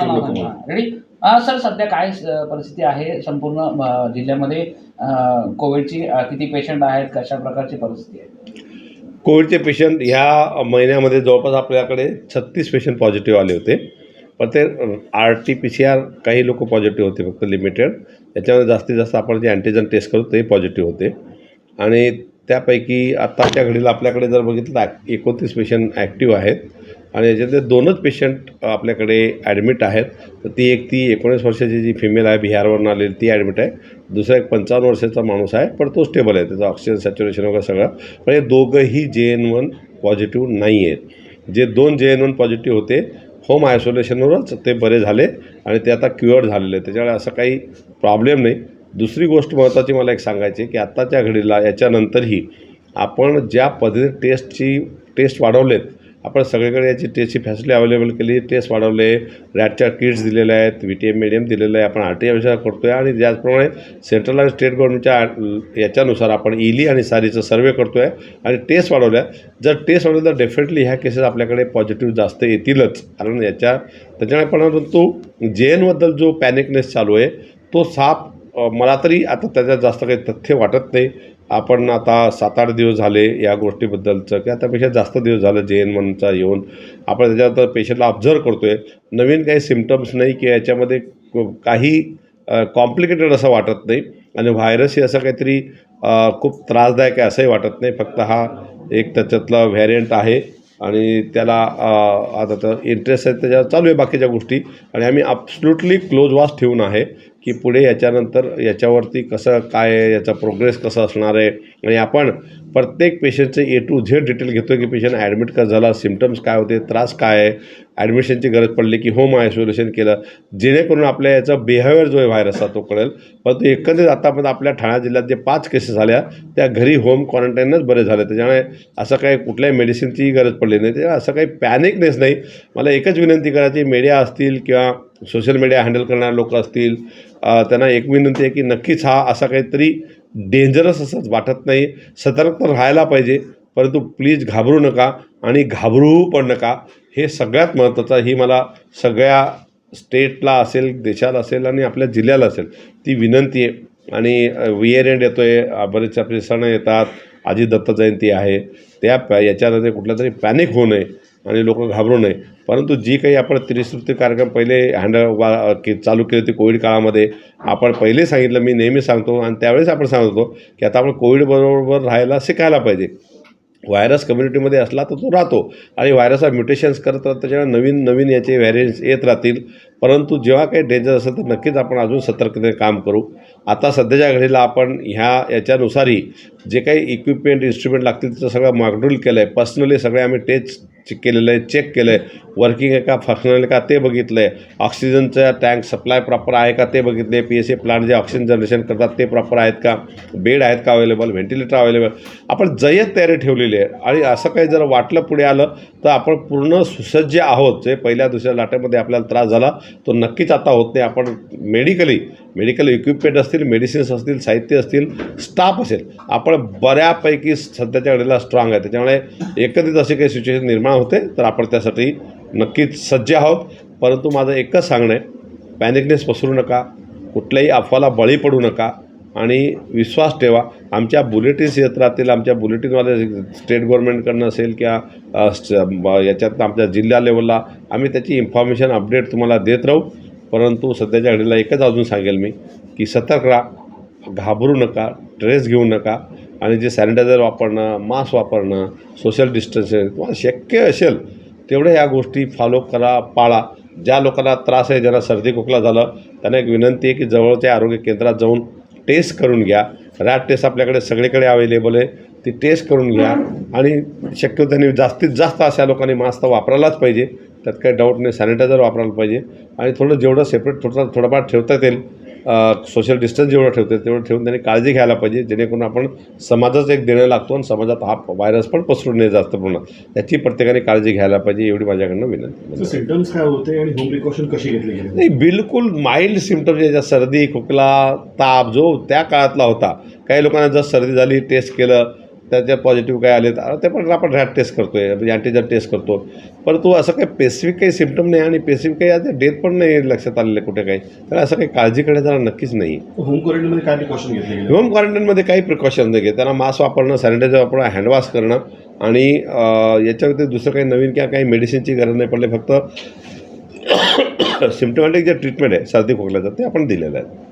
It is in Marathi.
रेडी सर सध्या काय परिस्थिती आहे संपूर्ण जिल्ह्यामध्ये? कोविडची किती पेशंट आहेत? कशा प्रकारची परिस्थिती आहे? कोविडचे पेशंट ह्या महिन्यामध्ये जवळपास आपल्याकडे छत्तीस पेशंट पॉझिटिव्ह आले होते. पण ते R T P C R काही लोक पॉझिटिव्ह होते फक्त लिमिटेड त्याच्यामध्ये जास्तीत जास्त आपण जे अँटीजन टेस्ट करू ते पॉझिटिव्ह होते. आणि त्यापैकी आत्ताच्या घडीला आपल्याकडे जर बघितलं तर एकोणतीस पेशंट ॲक्टिव्ह आहेत. आणि याच्यातले दोनच पेशंट आपल्याकडे ॲडमिट आहेत. तर ती एक ती एकोणीस वर्षाची जी फिमेल आहे बिहारवरून आलेली ती ॲडमिट आहे. दुसरा एक पंचावन्न वर्षाचा माणूस आहे पण तो स्टेबल आहे. त्याचं ऑक्सिजन सॅच्युरेशन वगैरे सगळं. पण हे दोघंही जे एन वन पॉझिटिव्ह नाही आहेत जे दोन जे एन वन पॉझिटिव्ह होते होम आयसोलेशनवरच ते बरे झाले आणि ते आता क्युअर झालेले आहेत. त्याच्यामुळे असं काही प्रॉब्लेम नाही. दुसरी गोष्ट महत्त्वाची मला एक सांगायची की आत्ताच्या घडीला याच्यानंतरही आपण ज्या पद्धतीने टेस्टची टेस्ट वाढवलेत आपण सगळीकडे याची टेस्टची फॅसिलिटी अवेलेबल केली टेस्ट वाढवले रॅटच्या किट्स दिलेल्या आहेत व्ही टी एम मिडियम दिलेलं आहे आपण आर टी आय करतो आहे आणि त्याचप्रमाणे सेंट्रल आणि स्टेट गव्हर्नमेंटच्या याच्यानुसार आपण इली आणि सारीचं सर्वे करतो आहे आणि टेस्ट वाढवल्या. जर टेस्ट वाढवलं तर डेफिनेटली ह्या केसेस आपल्याकडे पॉझिटिव्ह जास्त येतीलच. कारण याच्या त्याच्यामुळे परंतु जे एनबद्दल जो पॅनिकनेस चालू आहे तो साप मला तरी आता त्याच्यात जास्त काही तथ्य वाटत नाही. आपण आता सात आठ दिवस झाले या गोष्टीबद्दलचं किंवा त्यापेक्षा जास्त दिवस झालं जे एन मनचा येऊन. आपण त्याच्यात पेशंटला ऑब्झर्व करतो आहे नवीन काही सिमटम्स नाही की याच्यामध्ये काही कॉम्प्लिकेटेड असं वाटत नाही. आणि व्हायरस हे असं काहीतरी खूप त्रासदायक आहे असंही वाटत नाही. फक्त हा एक त्याच्यातला व्हॅरियंट आहे. आणि त्याला आता तर इंटरेस्ट आहे त्याच्यावर चालू आहे बाकीच्या गोष्टी. आणि आम्ही ॲब्सल्युटली क्लोज वॉच ठेवून आहे. की पुढे याच्यानंतर याच्यावरती कसं काय आहे याचा प्रोग्रेस कसा असणार आहे? आणि आपण प्रत्येक पेशंटचे ए टू झेड डिटेल घेतो की पेशंट ॲडमिट का झाला सिमटम्स काय होते त्रास काय आहे? ॲडमिशनची गरज पडली की होम आयसोलेशन केलं जेणेकरून आपल्या याचा बिहेवियर जो आहे व्हायरसचा तो कळेल. परंतु एकंदरीत आतापर्यंत आपल्या ठाणे जिल्ह्यात जे पाच केसेस झाल्या त्या घरी होम क्वारंटाईनच बरे झाले. त्याच्यामुळे असं काही कुठल्याही मेडिसिनचीही गरज पडली नाही. त्याच्यामुळे असं काही पॅनिकनेस नाही. मला एकच विनंती करायची मीडिया असतील किंवा सोशल मीडिया हँडल करणारे लोक असतील त्यांना एक विनंती आहे की नक्कीच हा असा काहीतरी डेंजरस असंच वाटत नाही. सतर्क तर राहायला पाहिजे परंतु प्लीज घाबरू नका आणि घाबरू पण नका. हे सगळ्यात महत्त्वाचं ही मला सगळ्या स्टेटला असेल देशाला असेल आणि आपल्या जिल्ह्याला असेल ती विनंती आहे. आणि वियर एंड येतो आहे बरेचसे आपले सण येतात. आजी दत्त जयंती आहे. त्या पॅ याच्यामध्ये कुठला तरी पॅनिक होऊ नये आणि लोक घाबरू नये. परंतु जी काही आपण त्रिसृती कार्यक्रम पहिले हँडल वा की चालू केले होते कोविड काळामध्ये आपण पहिले सांगितलं मी नेहमी सांगतो आणि त्यावेळेस आपण सांगत होतो की आता आपण कोविडबरोबर राहायला शिकायला पाहिजे. व्हायरस कम्युनिटीमध्ये असला तर तो राहतो. आणि व्हायरसचा म्युटेशन्स करत राहतो त्याच्यामुळे नवीन नवीन याचे व्हॅरियंट्स येत राहतील. परंतु जेव्हा काही डेंजर असेल तर नक्कीच आपण अजून सतर्कतेने काम करू. आता सध्याच्या घडीला आपण ह्या याच्यानुसारही जे काही इक्विपमेंट इन्स्ट्रुमेंट लागतील त्याचं सगळं मागडूल केलं आहे पर्सनली सगळे आम्ही टेस्ट केलेलं आहे चेक केलं आहे वर्किंग आहे का? फंक्शनल आहे का? ते बघितलं आहे ऑक्सिजनचा टँक सप्लाय प्रॉपर आहे का? ते बघितले पी एस ए प्लांट जे ऑक्सिजन जनरेशन करतात ते प्रॉपर आहेत का? बेड आहेत का अवेलेबल व्हेंटिलेटर अवेलेबल आपण जय्यत तयारी ठेवलेली आहे. आणि असं काही जर वाटलं पुढे आलं तर आपण पूर्ण सुसज्ज आहोत. जे पहिल्या दुसऱ्या लाटेमध्ये आपल्याला त्रास झाला तो नक्कीच आता होत नाही. आपण मेडिकली मेडिकल इक्विपमेंट असतील मेडिसिन्स असतील साहित्य असतील स्टाफ असेल. आपण बऱ्यापैकी सध्याच्या वेळेला स्ट्रॉंग आहे. त्याच्यामुळे एकत्रित असे काही सिच्युएशन निर्माण होते तर आपण त्यासाठी नक्कीच सज्ज आहोत. परंतु माझं एकच सांगणं आहे पॅनिकनेस पसरू नका कुठल्याही अफवाला बळी पडू नका आणि विश्वास ठेवा. आमच्या बुलेटिन्स येत राहतील आमच्या बुलेटिनवाले स्टेट गव्हर्नमेंटकडनं असेल किंवा अ, याच्यात आमच्या जिल्हा लेवलला आम्ही त्याची इन्फॉर्मेशन अपडेट तुम्हाला देत राहू. परंतु सध्याच्या घडीला एकच अजून सांगेल मी की सतर्क राहा घाबरू नका ड्रेस घेऊ नका आणि जे सॅनिटायझर वापरणं मास्क वापरणं सोशल डिस्टन्सिंग तुम्हाला शक्य असेल तेवढ्या या गोष्टी फॉलो करा पाळा. ज्या लोकांना त्रास आहे ज्यांना सर्दी खोकला झालं त्यांना एक विनंती आहे की जवळच्या आरोग्य केंद्रात जाऊन टेस्ट करून घ्या. रॅट टेस्ट आपल्याकडे सगळीकडे अवेलेबल आहे. ती टेस्ट करून घ्या. आणि शक्यतो त्यांनी जास्तीत जास्त अशा लोकांनी मास्क तर वापरायलाच पाहिजे. त्यात काही डाऊट नाही सॅनिटायझर वापरायला पाहिजे. आणि थोडं जेवढं सेपरेट थोडं थोडंफार ठेवता येईल सोशल डिस्टन्स जेवढं ठेवता तेवढं ठेवून त्यांनी काळजी घ्यायला पाहिजे. जेणेकरून आपण समाजाचं एक देणं लागतो आणि समाजात हा व्हायरस पण पसरू नये जास्त प्रमाणात याची प्रत्येकाने काळजी घ्यायला पाहिजे एवढी माझ्याकडनं विनंती सिम्टम्स काय होते आणि होम प्रिकॉशन कशी घेतली नाही बिलकुल माइल्ड सिमटम्स याच्या सर्दी खोकला ताप जो त्या काळातला होता. काही लोकांना जर सर्दी झाली टेस्ट केलं त्याच्या पॉझिटिव्ह काय आले तर ते पण आपण रॅट टेस्ट करतो आहे म्हणजे अँटीजन टेस्ट करतो परंतु असं काही स्पेसिफिक काही सिम्पटम नाही आणि स्पेसिफिक काही आता डेथ पण नाही लक्षात आलेलं कुठे काही. तर असं काही काळजी करण्याचा नक्कीच नाही. होम क्वारंटाईनमध्ये काय प्रिकॉशन घेतले होम क्वारंटाईनमध्ये काही प्रिकॉशन नाही घेत. त्यांना मास्क वापरणं सॅनिटायझर वापरणं हँडवॉश करणं आणि अं, याच्या व्यतिरिक्त दुसरं काही नवीन किंवा काही मेडिसिनची गरज नाही पडली. फक्त सिम्टमॅटिक जे ट्रीटमेंट आहे सर्दी खोकल्याचं ते आपण दिलेलं आहे.